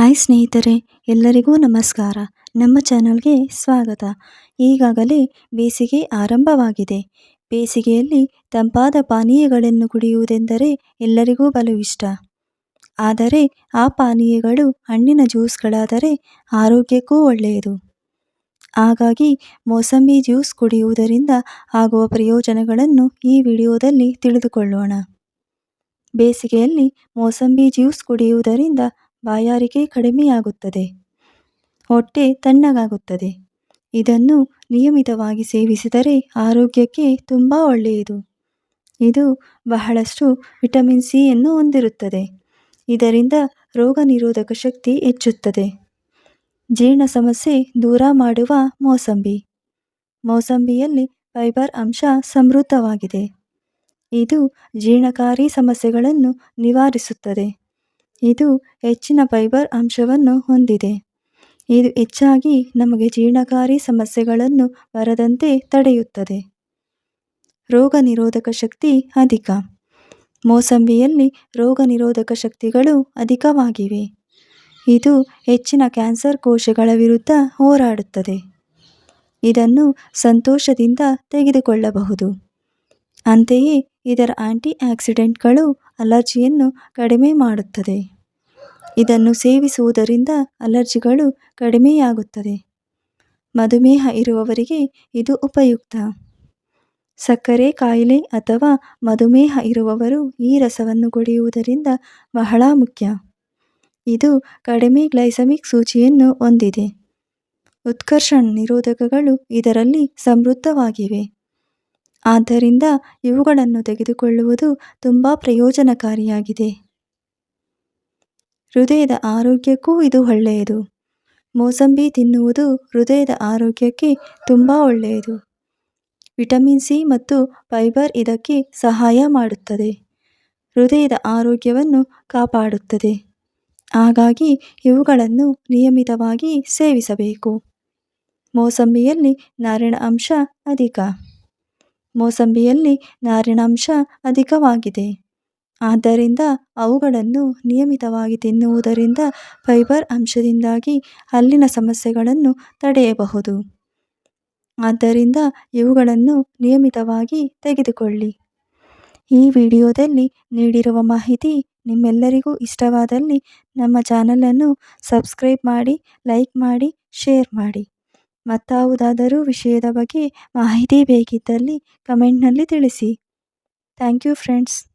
Hi ಸ್ನೇಹಿತರೆ, ಎಲ್ಲರಿಗೂ ನಮಸ್ಕಾರ. ನಮ್ಮ ಚಾನಲ್ಗೆ ಸ್ವಾಗತ. ಈಗಾಗಲೇ ಬೇಸಿಗೆ ಆರಂಭವಾಗಿದೆ. ಬೇಸಿಗೆಯಲ್ಲಿ ತಂಪಾದ ಪಾನೀಯಗಳನ್ನು ಕುಡಿಯುವುದೆಂದರೆ ಎಲ್ಲರಿಗೂ ಬಲು ಇಷ್ಟ ಆದರೆ ಆ ಪಾನೀಯಗಳು ಹಣ್ಣಿನ ಜ್ಯೂಸ್ಗಳಾದರೆ ಆರೋಗ್ಯಕ್ಕೂ ಒಳ್ಳೆಯದು. ಹಾಗಾಗಿ ಮೋಸಂಬಿ ಜ್ಯೂಸ್ ಕುಡಿಯುವುದರಿಂದ ಆಗುವ ಪ್ರಯೋಜನಗಳನ್ನು ಈ ವಿಡಿಯೋದಲ್ಲಿ ತಿಳಿದುಕೊಳ್ಳೋಣ. ಬೇಸಿಗೆಯಲ್ಲಿ ಮೋಸಂಬಿ ಜ್ಯೂಸ್ ಕುಡಿಯುವುದರಿಂದ ಬಾಯಾರಿಕೆ ಕಡಿಮೆಯಾಗುತ್ತದೆ. ಹೊಟ್ಟೆ ತಣ್ಣಗಾಗುತ್ತದೆ. ಇದನ್ನು ನಿಯಮಿತವಾಗಿ ಸೇವಿಸಿದರೆ ಆರೋಗ್ಯಕ್ಕೆ ತುಂಬ ಒಳ್ಳೆಯದು. ಇದು ಬಹಳಷ್ಟು ವಿಟಮಿನ್ ಸಿಯನ್ನು ಹೊಂದಿರುತ್ತದೆ. ಇದರಿಂದ ರೋಗ ನಿರೋಧಕ ಶಕ್ತಿ ಹೆಚ್ಚುತ್ತದೆ. ಜೀರ್ಣ ಸಮಸ್ಯೆ ದೂರ ಮಾಡುವ ಮೋಸಂಬಿ. ಮೋಸಂಬಿಯಲ್ಲಿ ಫೈಬರ್ ಅಂಶ ಸಮೃದ್ಧವಾಗಿದೆ. ಇದು ಜೀರ್ಣಕಾರಿ ಸಮಸ್ಯೆಗಳನ್ನು ನಿವಾರಿಸುತ್ತದೆ. ಇದು ಹೆಚ್ಚಿನ ಫೈಬರ್ ಅಂಶವನ್ನು ಹೊಂದಿದೆ. ಇದು ಹೆಚ್ಚಾಗಿ ನಮಗೆ ಜೀರ್ಣಕಾರಿ ಸಮಸ್ಯೆಗಳನ್ನು ಬರದಂತೆ ತಡೆಯುತ್ತದೆ. ರೋಗ ನಿರೋಧಕ ಶಕ್ತಿ ಅಧಿಕ. ಮೋಸಂಬಿಯಲ್ಲಿ ರೋಗ ನಿರೋಧಕ ಶಕ್ತಿಗಳು ಅಧಿಕವಾಗಿವೆ. ಇದು ಹೆಚ್ಚಿನ ಕ್ಯಾನ್ಸರ್ ಕೋಶಗಳ ವಿರುದ್ಧ ಹೋರಾಡುತ್ತದೆ. ಇದನ್ನು ಸಂತೋಷದಿಂದ ತೆಗೆದುಕೊಳ್ಳಬಹುದು. ಅಂತೆಯೇ ಇದರ ಆಂಟಿ ಆಕ್ಸಿಡೆಂಟ್ಗಳು ಅಲರ್ಜಿಯನ್ನು ಕಡಿಮೆ ಮಾಡುತ್ತದೆ. ಇದನ್ನು ಸೇವಿಸುವುದರಿಂದ ಅಲರ್ಜಿಗಳು ಕಡಿಮೆಯಾಗುತ್ತದೆ. ಮಧುಮೇಹ ಇರುವವರಿಗೆ ಇದು ಉಪಯುಕ್ತ. ಸಕ್ಕರೆ ಕಾಯಿಲೆ ಅಥವಾ ಮಧುಮೇಹ ಇರುವವರು ಈ ರಸವನ್ನು ಕುಡಿಯುವುದರಿಂದ ಬಹಳ ಮುಖ್ಯ. ಇದು ಕಡಿಮೆ ಗ್ಲೈಸಮಿಕ್ ಸೂಚಿಯನ್ನು ಹೊಂದಿದೆ. ಉತ್ಕರ್ಷಣ ನಿರೋಧಕಗಳು ಇದರಲ್ಲಿ ಸಮೃದ್ಧವಾಗಿವೆ. ಆದ್ದರಿಂದ ಇವುಗಳನ್ನು ತೆಗೆದುಕೊಳ್ಳುವುದು ತುಂಬ ಪ್ರಯೋಜನಕಾರಿಯಾಗಿದೆ. ಹೃದಯದ ಆರೋಗ್ಯಕ್ಕೂ ಇದು ಒಳ್ಳೆಯದು. ಮೋಸಂಬಿ ತಿನ್ನುವುದು ಹೃದಯದ ಆರೋಗ್ಯಕ್ಕೆ ತುಂಬ ಒಳ್ಳೆಯದು. ವಿಟಮಿನ್ ಸಿ ಮತ್ತು ಫೈಬರ್ ಇದಕ್ಕೆ ಸಹಾಯ ಮಾಡುತ್ತದೆ. ಹೃದಯದ ಆರೋಗ್ಯವನ್ನು ಕಾಪಾಡುತ್ತದೆ. ಹಾಗಾಗಿ ಇವುಗಳನ್ನು ನಿಯಮಿತವಾಗಿ ಸೇವಿಸಬೇಕು. ಮೋಸಂಬಿಯಲ್ಲಿ ನಾರಿನ ಅಂಶ ಅಧಿಕ. ಮೋಸಂಬಿಯಲ್ಲಿ ನಾರಿನಾಂಶ ಅಧಿಕವಾಗಿದೆ. ಆದ್ದರಿಂದ ಅವುಗಳನ್ನು ನಿಯಮಿತವಾಗಿ ತಿನ್ನುವುದರಿಂದ ಫೈಬರ್ ಅಂಶದಿಂದಾಗಿ ಹಲ್ಲಿನ ಸಮಸ್ಯೆಗಳನ್ನು ತಡೆಯಬಹುದು. ಆದ್ದರಿಂದ ಇವುಗಳನ್ನು ನಿಯಮಿತವಾಗಿ ತೆಗೆದುಕೊಳ್ಳಿ. ಈ ವಿಡಿಯೋದಲ್ಲಿ ನೀಡಿರುವ ಮಾಹಿತಿ ನಿಮ್ಮೆಲ್ಲರಿಗೂ ಇಷ್ಟವಾದಲ್ಲಿ ನಮ್ಮ ಚಾನಲನ್ನು ಸಬ್ಸ್ಕ್ರೈಬ್ ಮಾಡಿ, ಲೈಕ್ ಮಾಡಿ, ಶೇರ್ ಮಾಡಿ. ಮತ್ತಾವುದಾದರೂ ವಿಷಯದ ಬಗ್ಗೆ ಮಾಹಿತಿ ಬೇಕಿದ್ದಲ್ಲಿ ಕಮೆಂಟ್ನಲ್ಲಿ ತಿಳಿಸಿ. Thank you friends.